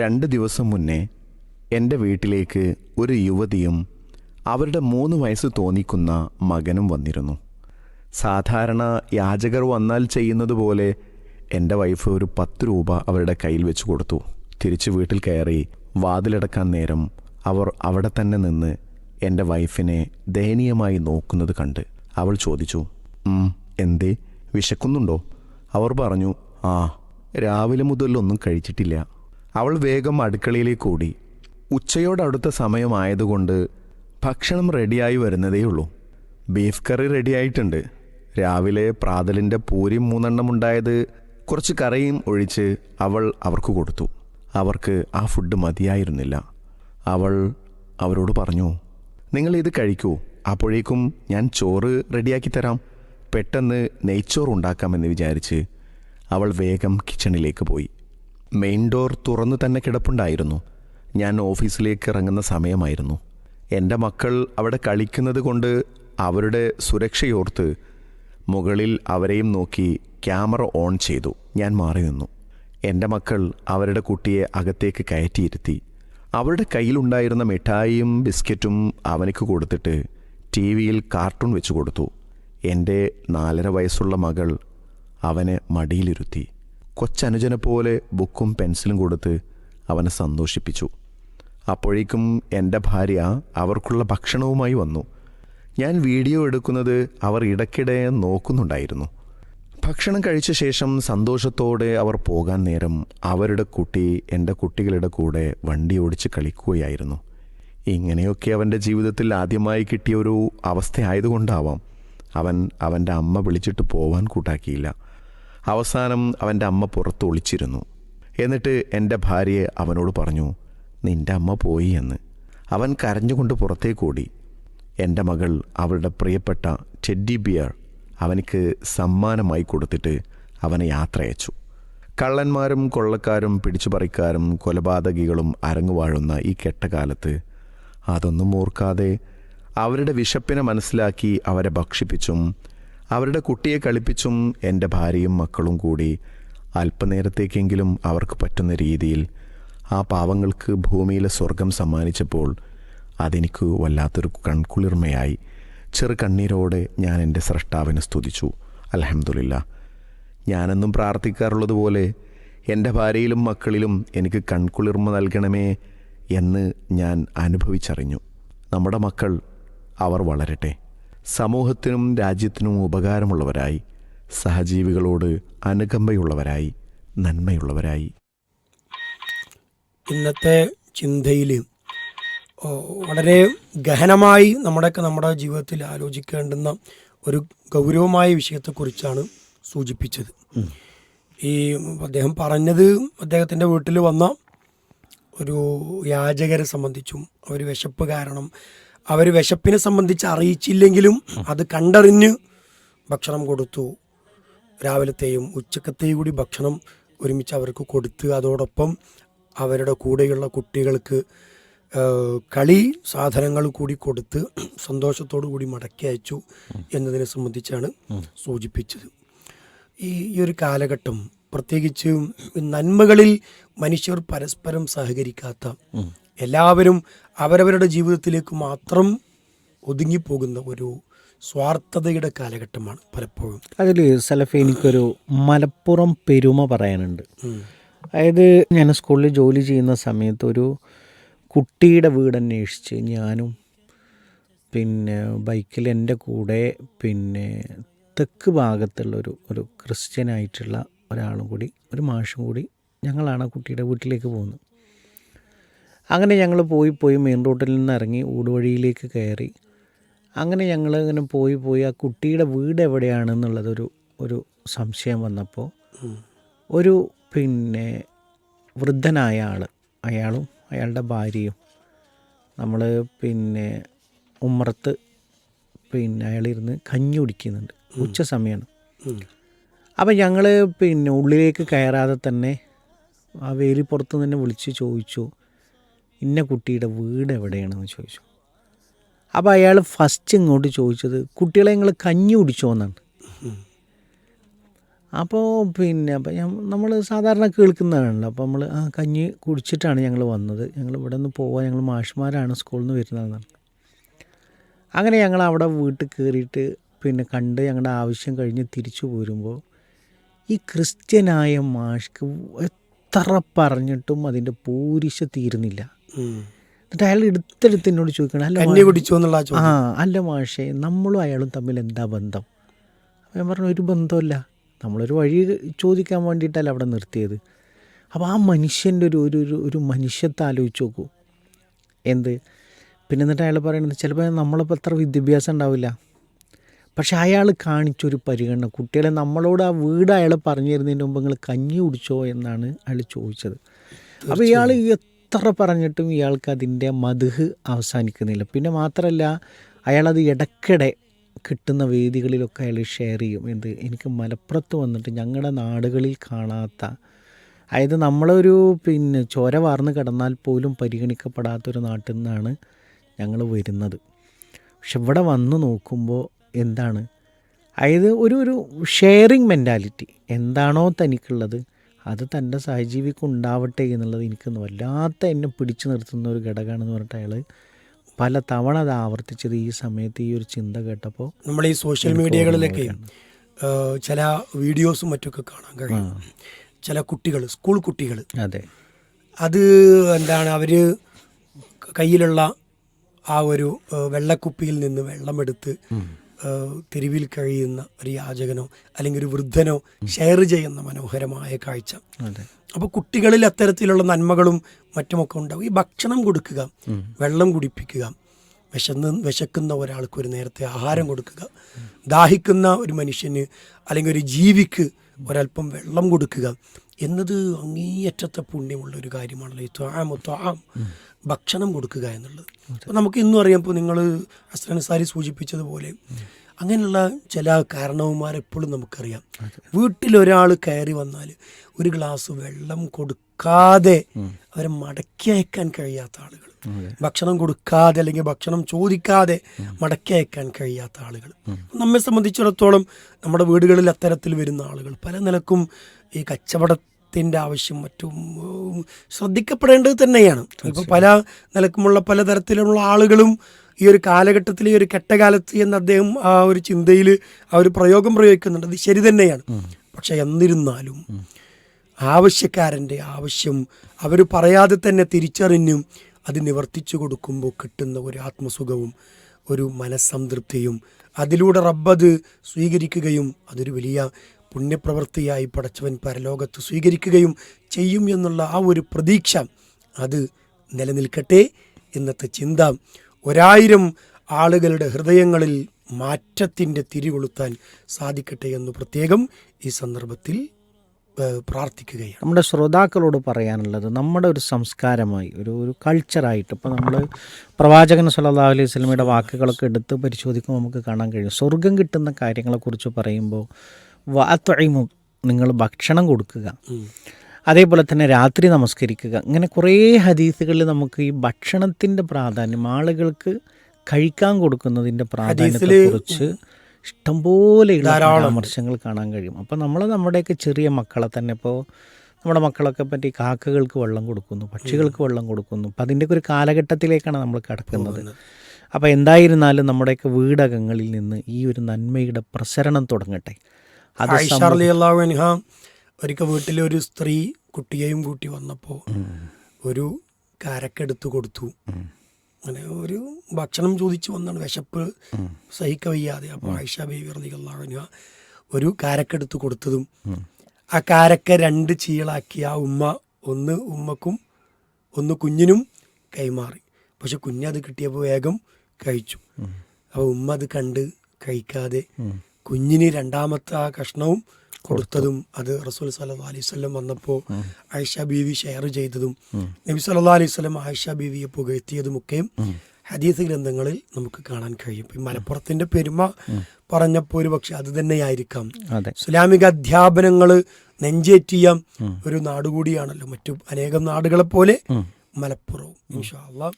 രണ്ട് ദിവസം മുന്നേ എന്റെ വീട്ടിലേക്ക് ഒരു യുവതിയും അവരുടെ മൂന്ന് വയസ്സ് തോന്നിക്കുന്ന മകനും വന്നിരുന്നു. സാധാരണ യാചകർ വന്നാൽ ചെയ്യുന്നത് പോലെ എന്റെ വൈഫ് ഒരു പത്ത് രൂപ അവരുടെ കയ്യിൽ വെച്ച് കൊടുത്തു. തിരിച്ച് വീട്ടിൽ കയറി വാതിലടക്കാൻ നേരം അവർ അവിടെ തന്നെ നിന്ന് എന്റെ വൈഫിനെ ദയനീയമായി നോക്കുന്നത് കണ്ട് അവൾ ചോദിച്ചു എന്തേ? വിശക്കുന്നുണ്ടോ? അവർ പറഞ്ഞു ആ രാവിലെ മുതലൊന്നും കഴിച്ചിട്ടില്ല. അവൾ വേഗം അടുക്കളയിലേക്ക് ഓടി ഉച്ചയോടടുത്ത സമയമായതുകൊണ്ട് ഭക്ഷണം റെഡിയായി വരുന്നതേയുള്ളൂ. ബീഫ് കറി റെഡിയായിട്ടുണ്ട്. രാവിലെ പ്രാതലിന്റെ പൂരി മൂന്നെണ്ണം ഉണ്ടായത് കുറച്ച് കറിയും ഒഴിച്ച് അവൾ അവർക്ക് കൊടുത്തു. അവർക്ക് ആ ഫുഡ് മതിയായിരുന്നില്ല. അവൾ അവരോട് പറഞ്ഞു നിങ്ങൾ ഇത് കഴിക്കൂ. അപ്പോഴേക്കും ഞാൻ ചോറ് റെഡിയാക്കി തരാം. പെട്ടെന്ന് നെയ്ച്ചോറ് ഉണ്ടാക്കാമെന്ന് വിചാരിച്ച് അവൾ വേഗം കിച്ചണിലേക്ക് പോയി. മെയിൻ ഡോർ തുറന്നു തന്നെ കിടപ്പുണ്ടായിരുന്നു. ഞാൻ ഓഫീസിലേക്ക് ഇറങ്ങുന്ന സമയമായിരുന്നു. എന്റെ മക്കൾ അവിടെ കളിക്കുന്നത് കൊണ്ട് അവരുടെ സുരക്ഷയോർത്ത് മുകളിൽ അവരെയും നോക്കി ക്യാമറ ഓൺ ചെയ്തു. ഞാൻ മാറി നിന്നു. എന്റെ മക്കൾ അവരുടെ കുട്ടിയെ അകത്തേക്ക് കയറ്റിയിരുത്തി. അവരുടെ കയ്യിലുണ്ടായിരുന്ന മിഠായിയും ബിസ്ക്കറ്റും അവനക്ക് കൊടുത്തിട്ട് ടി വിയിൽ കാർട്ടൂൺ വെച്ച് കൊടുത്തു. എന്റെ നാലര വയസ്സുള്ള മകൾ അവനെ മടിയിലിരുത്തി. കൊച്ചനുജനെ പോലെ ബുക്കും പെൻസിലും കൊടുത്ത് അവനെ സന്തോഷിപ്പിച്ചു. അപ്പോഴേക്കും എന്റെ ഭാര്യ അവർക്കുള്ള ഭക്ഷണവുമായി വന്നു. ഞാൻ വീഡിയോ എടുക്കുന്നത് അവർ ഇടയ്ക്കിടെ നോക്കുന്നുണ്ടായിരുന്നു. ഭക്ഷണം കഴിച്ച ശേഷം സന്തോഷത്തോടെ അവർ പോകാൻ നേരം അവരുടെ കുട്ടി എന്റെ കുട്ടികളുടെ കൂടെ വണ്ടി ഓടിച്ച് കളിക്കുകയായിരുന്നു. ഇങ്ങനെയൊക്കെ അവന്റെ ജീവിതത്തിൽ ആദ്യമായി കിട്ടിയ ഒരു അവസ്ഥയായതുകൊണ്ടാവാം അവൻ അവന്റെ അമ്മ വിളിച്ചിട്ട് പോവാൻ കൂട്ടാക്കിയില്ല. അവസാനം അവന്റെ അമ്മ പുറത്ത് ഒളിച്ചിരുന്നു. എന്നിട്ട് എന്റെ ഭാര്യയെ അവനോട് പറഞ്ഞു നിന്റെ അമ്മ പോയി എന്ന്. അവൻ കരഞ്ഞുകൊണ്ട് പുറത്തേക്ക് ഓടി. എന്റെ മകൾ അവളുടെ പ്രിയപ്പെട്ട ടെഡ്ഡി ബിയർ അവനിക്ക് സമ്മാനമായി കൊടുത്തിട്ട് അവനെ യാത്രയച്ചു കള്ളന്മാരും കൊള്ളക്കാരും പിടിച്ചുപറിക്കാരും കൊലപാതകികളും അരങ്ങുവാഴുന്ന ഈ കെട്ടകാലത്ത് അതൊന്നും ഓർക്കാതെ അവരുടെ വിശപ്പിനെ മനസ്സിലാക്കി അവരെ ഭക്ഷിപ്പിച്ചും അവരുടെ കുട്ടിയെ കളിപ്പിച്ചും എന്റെ ഭാര്യയും മക്കളും കൂടി അല്പനേരത്തേക്കെങ്കിലും അവർക്ക് പറ്റുന്ന രീതിയിൽ ആ പാവങ്ങൾക്ക് ഭൂമിയിലെ സ്വർഗം സമ്മാനിച്ചപ്പോൾ അതെനിക്ക് വല്ലാത്തൊരു കൺകുളിർമയായി. ചെറു കണ്ണീരോടെ ഞാൻ എന്റെ സ്രഷ്ടാവിനെ സ്തുതിച്ചു. അലഹമുല്ല ഞാനെന്നും പ്രാർത്ഥിക്കാറുള്ളതുപോലെ എന്റെ ഭാര്യയിലും മക്കളിലും എനിക്ക് കൺകുളിർമ നൽകണമേ എന്ന് ഞാൻ അനുഭവിച്ചറിഞ്ഞു. നമ്മുടെ മക്കൾ അവർ വളരട്ടെ. സമൂഹത്തിനും രാജ്യത്തിനും ഉപകാരമുള്ളവരായി സഹജീവികളോട് അനുകമ്പയുള്ളവരായി നന്മയുള്ളവരായി. ഇന്നത്തെ ചിന്തയിൽ വളരെ ഗഹനമായി നമ്മുടെയൊക്കെ നമ്മുടെ ജീവിതത്തിൽ ആലോചിക്കേണ്ടുന്ന ഒരു ഗൗരവമായ വിഷയത്തെക്കുറിച്ചാണ് സൂചിപ്പിച്ചത്. ഈ അദ്ദേഹം പറഞ്ഞത് അദ്ദേഹത്തിന്റെ വീട്ടിൽ വന്ന ഒരു യാചകരെ സംബന്ധിച്ചും ഒരു വിശപ്പ് കാരണം അവർ വിശപ്പിനെ സംബന്ധിച്ച് അറിയിച്ചില്ലെങ്കിലും അത് കണ്ടറിഞ്ഞ് ഭക്ഷണം കൊടുത്തു. രാവിലത്തെയും ഉച്ചക്കത്തെയും കൂടി ഭക്ഷണം ഒരുമിച്ച് അവർക്ക് കൊടുത്ത് അതോടൊപ്പം അവരുടെ കൂടെയുള്ള കുട്ടികൾക്ക് കളി സാധനങ്ങൾ കൂടി കൊടുത്ത് സന്തോഷത്തോടു കൂടി മടക്കി അയച്ചു എന്നതിനെ സംബന്ധിച്ചാണ് സൂചിപ്പിച്ചത്. ഈ ഒരു കാലഘട്ടം പ്രത്യേകിച്ച് നന്മകളിൽ മനുഷ്യർ പരസ്പരം സഹകരിക്കാത്ത എല്ലാവരും അവരവരുടെ ജീവിതത്തിലേക്ക് മാത്രം ഒതുങ്ങിപ്പോകുന്ന ഒരു സ്വാർത്ഥതയുടെ കാലഘട്ടമാണ് പലപ്പോഴും. അതിൽ സലഫി എനിക്കൊരു മലപ്പുറം പെരുമ പറയാനുണ്ട്. അതായത് ഞാൻ സ്കൂളിൽ ജോലി ചെയ്യുന്ന സമയത്ത് ഒരു കുട്ടിയുടെ വീട് അന്വേഷിച്ച് ഞാനും പിന്നെ ബൈക്കിൽ എന്റെ കൂടെ പിന്നെ തെക്ക് ഭാഗത്തുള്ളൊരു ഒരു ക്രിസ്ത്യനായിട്ടുള്ള ഒരാളും കൂടി ഒരു മാഷും കൂടി ഞങ്ങളാണ് ആ കുട്ടിയുടെ വീട്ടിലേക്ക് പോകുന്നത്. അങ്ങനെ ഞങ്ങൾ പോയി പോയി മെയിൻ റോഡിൽ നിന്ന് ഇറങ്ങി ഊടുവഴിയിലേക്ക് കയറി. അങ്ങനെ ഞങ്ങൾ ഇങ്ങനെ പോയി പോയി ആ കുട്ടിയുടെ വീട് എവിടെയാണെന്നുള്ളതൊരു ഒരു സംശയം വന്നപ്പോൾ ഒരു പിന്നെ വൃദ്ധനായ ആൾ അയാളും അയാളുടെ ഭാര്യയും നമ്മൾ പിന്നെ ഉമ്മറത്ത് പിന്നെ അയാളിരുന്ന് കഞ്ഞി കുടിക്കുന്നുണ്ട്. ഉച്ച സമയമാണ് അപ്പം ഞങ്ങൾ പിന്നെ ഉള്ളിലേക്ക് കയറാതെ തന്നെ ആ വേലിപ്പുറത്ത് തന്നെ വിളിച്ച് ചോദിച്ചു ഇന്ന കുട്ടിയുടെ വീട് എവിടെയാണെന്ന് ചോദിച്ചു. അപ്പോൾ അയാൾ ഫസ്റ്റ് ഇങ്ങോട്ട് ചോദിച്ചത് കുട്ടികളെ നിങ്ങൾ കഞ്ഞി കുടിച്ചോ? എന്നാണ്. അപ്പോൾ പിന്നെ അപ്പം നമ്മൾ സാധാരണ കേൾക്കുന്നതാണല്ലോ അപ്പോൾ നമ്മൾ ആ കഞ്ഞി കുടിച്ചിട്ടാണ് ഞങ്ങൾ വന്നത്. ഞങ്ങൾ ഇവിടെ നിന്ന് പോവാൻ ഞങ്ങൾ മാഷ്മാരാണ് സ്കൂളിൽ നിന്ന് വരുന്നതെന്നാണ് അങ്ങനെ ഞങ്ങൾ അവിടെ വീട്ടിൽ കയറിയിട്ട് പിന്നെ കണ്ട് ഞങ്ങളുടെ ആവശ്യം കഴിഞ്ഞ് തിരിച്ചു പോരുമ്പോൾ ഈ ക്രിസ്ത്യനായ മാഷ്ക്ക് എത്ര പറഞ്ഞിട്ടും അതിന്റെ പൂരിശ തീരുന്നില്ല. എന്നിട്ട് അയാൾ എടുത്തെടുത്ത് എന്നോട് ചോദിക്കണം അല്ല ആ അല്ല മാഷേ നമ്മളും അയാളും തമ്മിൽ എന്താ ബന്ധം? അപ്പം ഞാൻ പറഞ്ഞു ഒരു ബന്ധമല്ല നമ്മളൊരു വഴി ചോദിക്കാൻ വേണ്ടിയിട്ടല്ല അവിടെ നിർത്തിയത്. അപ്പോൾ ആ മനുഷ്യന്റെ ഒരു ഒരു ഒരു ഒരു മനുഷ്യത്തെ ആലോചിച്ച് നോക്കൂ. എന്ത്? പിന്നെ എന്നിട്ട് അയാൾ പറയുന്നത് ചിലപ്പോൾ നമ്മളിപ്പോൾ അത്ര വിദ്യാഭ്യാസം ഉണ്ടാവില്ല. പക്ഷെ അയാൾ കാണിച്ചൊരു പരിഗണന. കുട്ടികളെ നമ്മളോട് ആ വീട് അയാൾ പറഞ്ഞു തരുന്നതിന് മുമ്പ് നിങ്ങൾ കഞ്ഞി കുടിച്ചോ എന്നാണ് അയാൾ ചോദിച്ചത്. അപ്പോൾ ഇയാൾ എത്ര പറഞ്ഞിട്ടും ഇയാൾക്ക് അതിന്റെ മധുഹ് അവസാനിക്കുന്നില്ല. പിന്നെ മാത്രമല്ല അയാളത് ഇടയ്ക്കിടെ കിട്ടുന്ന വേദികളിലൊക്കെ അയാൾ ഷെയർ ചെയ്യും. എന്ത്? എനിക്ക് മലപ്പുറത്ത് വന്നിട്ട് ഞങ്ങളുടെ നാടുകളിൽ കാണാത്ത അതായത് നമ്മളൊരു പിന്നെ ചോര വാർന്ന് കിടന്നാൽ പോലും പരിഗണിക്കപ്പെടാത്തൊരു നാട്ടിൽ നിന്നാണ് ഞങ്ങൾ വരുന്നത്. പക്ഷെ ഇവിടെ വന്ന് നോക്കുമ്പോൾ എന്താണ്? അതായത് ഒരു ഒരു ഷെയറിങ് മെന്റാലിറ്റി എന്താണോ തനിക്കുള്ളത് അത് തന്റെ സഹജീവിക്ക് ഉണ്ടാവട്ടെ എന്നുള്ളത് എനിക്കൊന്നും വല്ലാത്ത എന്നെ പിടിച്ചു നിർത്തുന്ന ഒരു ഘടകമാണെന്ന് പറഞ്ഞിട്ട് അയാൾ പല തവണ അത് ആവർത്തിച്ചത് ഈ സമയത്ത് ഈ ഒരു ചിന്ത കേട്ടപ്പോൾ നമ്മൾ ഈ സോഷ്യൽ മീഡിയകളിലൊക്കെ ചില വീഡിയോസും മറ്റൊക്കെ കാണാൻ കഴിയും. ചില കുട്ടികൾ സ്കൂൾ കുട്ടികൾ. അതെ. അത് എന്താണ് അവർ കയ്യിലുള്ള ആ ഒരു വെള്ളക്കുപ്പിയിൽ നിന്ന് വെള്ളമെടുത്ത് തെരുവിൽ കഴിയുന്ന ഒരു യാചകനോ അല്ലെങ്കിൽ ഒരു വൃദ്ധനോ ഷെയർ ചെയ്യുന്ന മനോഹരമായ കാഴ്ച. അപ്പോൾ കുട്ടികളിൽ അത്തരത്തിലുള്ള നന്മകളും മറ്റുമൊക്കെ ഉണ്ടാവും. ഈ ഭക്ഷണം കൊടുക്കുക വെള്ളം കുടിപ്പിക്കുക വിശന്ന് വിശക്കുന്ന ഒരാൾക്ക് ഒരു നേരത്തെ ആഹാരം കൊടുക്കുക ദാഹിക്കുന്ന ഒരു മനുഷ്യന് അല്ലെങ്കിൽ ഒരു ജീവിക്ക് ഒരല്പം വെള്ളം കൊടുക്കുക എന്നത് അങ്ങേയറ്റത്തെ പുണ്യമുള്ള ഒരു കാര്യമാണല്ലോ. ഈ ത്വാമ ത്വാം. ഭക്ഷണം കൊടുക്കുക എന്നുള്ളത്. അപ്പോൾ നമുക്ക് ഇന്നും അറിയാം ഇപ്പോൾ നിങ്ങൾ അസ്ലാൻ സാരി സൂചിപ്പിച്ചതുപോലെ അങ്ങനെയുള്ള ചില കാരണവന്മാരെപ്പോഴും നമുക്കറിയാം. വീട്ടിലൊരാൾ കയറി വന്നാൽ ഒരു ഗ്ലാസ് വെള്ളം കൊടുക്കാതെ അവരെ മടക്കി അയക്കാൻ കഴിയാത്ത ആളുകൾ ഭക്ഷണം കൊടുക്കാതെ അല്ലെങ്കിൽ ഭക്ഷണം ചോദിക്കാതെ മടക്കി അയക്കാൻ കഴിയാത്ത ആളുകൾ നമ്മെ സംബന്ധിച്ചിടത്തോളം നമ്മുടെ വീടുകളിൽ അത്തരത്തിൽ വരുന്ന ആളുകൾ പല നിലക്കും ഈ കച്ചവടത്തിന്റെ ആവശ്യം മറ്റും ശ്രദ്ധിക്കപ്പെടേണ്ടത് തന്നെയാണ്. ഇപ്പോൾ പല നിലക്കുമുള്ള പലതരത്തിലുള്ള ആളുകളും ഈ ഒരു കാലഘട്ടത്തിൽ ഈ ഒരു കെട്ടകാലത്ത് എന്ന് അദ്ദേഹം ആ ഒരു ചിന്തയിൽ ആ ഒരു പ്രയോഗം പ്രയോഗിക്കുന്നുണ്ട്. അത് ശരി തന്നെയാണ്. പക്ഷെ എന്നിരുന്നാലും ആവശ്യക്കാരന്റെ ആവശ്യം അവർ പറയാതെ തന്നെ തിരിച്ചറിഞ്ഞും അത് നിവർത്തിച്ചു കൊടുക്കുമ്പോൾ കിട്ടുന്ന ഒരു ആത്മസുഖവും ഒരു മനസ്സംതൃപ്തിയും അതിലൂടെ റബ്ബത് സ്വീകരിക്കുകയും അതൊരു വലിയ പുണ്യപ്രവൃത്തിയായി പടച്ചവൻ പരലോകത്ത് സ്വീകരിക്കുകയും ചെയ്യും എന്നുള്ള ആ ഒരു പ്രതീക്ഷ അത് നിലനിൽക്കട്ടെ എന്നത്തെ ചിന്ത ഒരായിരം ആളുകളുടെ ഹൃദയങ്ങളിൽ മാറ്റത്തിന്റെ തിരികൊളുത്താൻ സാധിക്കട്ടെ എന്ന് പ്രത്യേകം ഈ സന്ദർഭത്തിൽ പ്രാർത്ഥിക്കുകയാണ്. നമ്മുടെ ശ്രോതാക്കളോട് പറയാനുള്ളത് നമ്മുടെ ഒരു സംസ്കാരമായി ഒരു ഒരു കൾച്ചറായിട്ട് ഇപ്പോൾ നമ്മൾ പ്രവാചകൻ സല്ലാ അലൈഹി സ്വലമയുടെ വാക്കുകളൊക്കെ എടുത്ത് പരിശോധിക്കുമ്പോൾ നമുക്ക് കാണാൻ കഴിയും. സ്വർഗം കിട്ടുന്ന കാര്യങ്ങളെക്കുറിച്ച് പറയുമ്പോൾ വാത്വഴിമു നിങ്ങൾ ഭക്ഷണം കൊടുക്കുക. അതേപോലെ തന്നെ രാത്രി നമസ്കരിക്കുക. ഇങ്ങനെ കുറേ ഹദീസുകളിൽ നമുക്ക് ഈ ഭക്ഷണത്തിന്റെ പ്രാധാന്യം ആളുകൾക്ക് കഴിക്കാൻ കൊടുക്കുന്നതിന്റെ പ്രാധാന്യത്തെക്കുറിച്ച് ഇഷ്ടംപോലെയുള്ള പരാമർശങ്ങൾ കാണാൻ കഴിയും. അപ്പോൾ നമ്മൾ നമ്മുടെയൊക്കെ ചെറിയ മക്കളെ തന്നെ ഇപ്പോൾ നമ്മുടെ മക്കളൊക്കെ പറ്റി കാക്കകൾക്ക് വെള്ളം കൊടുക്കുന്നു പക്ഷികൾക്ക് വെള്ളം കൊടുക്കുന്നു. അപ്പം അതിന്റെയൊക്കെ ഒരു കാലഘട്ടത്തിലേക്കാണ് നമ്മൾ കിടക്കുന്നത്. അപ്പോൾ എന്തായിരുന്നാലും നമ്മുടെയൊക്കെ വീടകങ്ങളിൽ നിന്ന് ഈ ഒരു നന്മയുടെ പ്രസരണം തുടങ്ങട്ടെ. അൻഹ. ഒരിക്കൽ വീട്ടിലെ ഒരു സ്ത്രീ കുട്ടിയെയും കൂട്ടി വന്നപ്പോൾ ഒരു കാരക്കെടുത്ത് കൊടുത്തു. അങ്ങനെ ഒരു ഭക്ഷണം ചോദിച്ചു വന്നാണ് വിശപ്പ് സഹിക്ക വയ്യാതെ. അപ്പോൾ ആയിഷ ബേബി റളിയല്ലാഹു ഒരു കാരക്കെടുത്ത് കൊടുത്തതും ആ കാരക്ക രണ്ട് ചീളാക്കി ആ ഉമ്മ ഒന്ന് ഉമ്മക്കും ഒന്ന് കുഞ്ഞിനും കൈമാറി. പക്ഷെ കുഞ്ഞത് കിട്ടിയപ്പോൾ വേഗം കഴിച്ചു. അപ്പോൾ ഉമ്മ അത് കണ്ട് കഴിക്കാതെ കുഞ്ഞിന് രണ്ടാമത്തെ ആ കഷ്ണവും കൊടുത്തതും അത് റസൂൽ സല്ലാ അലൈഹി വസല്ലം വന്നപ്പോൾ ആയിഷ ബീവി ഷെയർ ചെയ്തതും നബി സല്ലാ അലൈഹി വസല്ലം ആയിഷ ബീവിയെ പുകഴ്ത്തിയതുമൊക്കെയും ഹദീസ് ഗ്രന്ഥങ്ങളിൽ നമുക്ക് കാണാൻ കഴിയും. ഈ മലപ്പുറത്തിന്റെ പെരുമ പറഞ്ഞപ്പോൾ ഒരു പക്ഷെ അത് തന്നെയായിരിക്കാം. ഇസ്ലാമിക അധ്യാപനങ്ങൾ നെഞ്ചേറ്റിയ ഒരു നാടുകൂടിയാണല്ലോ. മറ്റു അനേകം നാടുകളെ പോലെ മലപ്പുറവും. ഇൻഷാ അള്ളാഹ്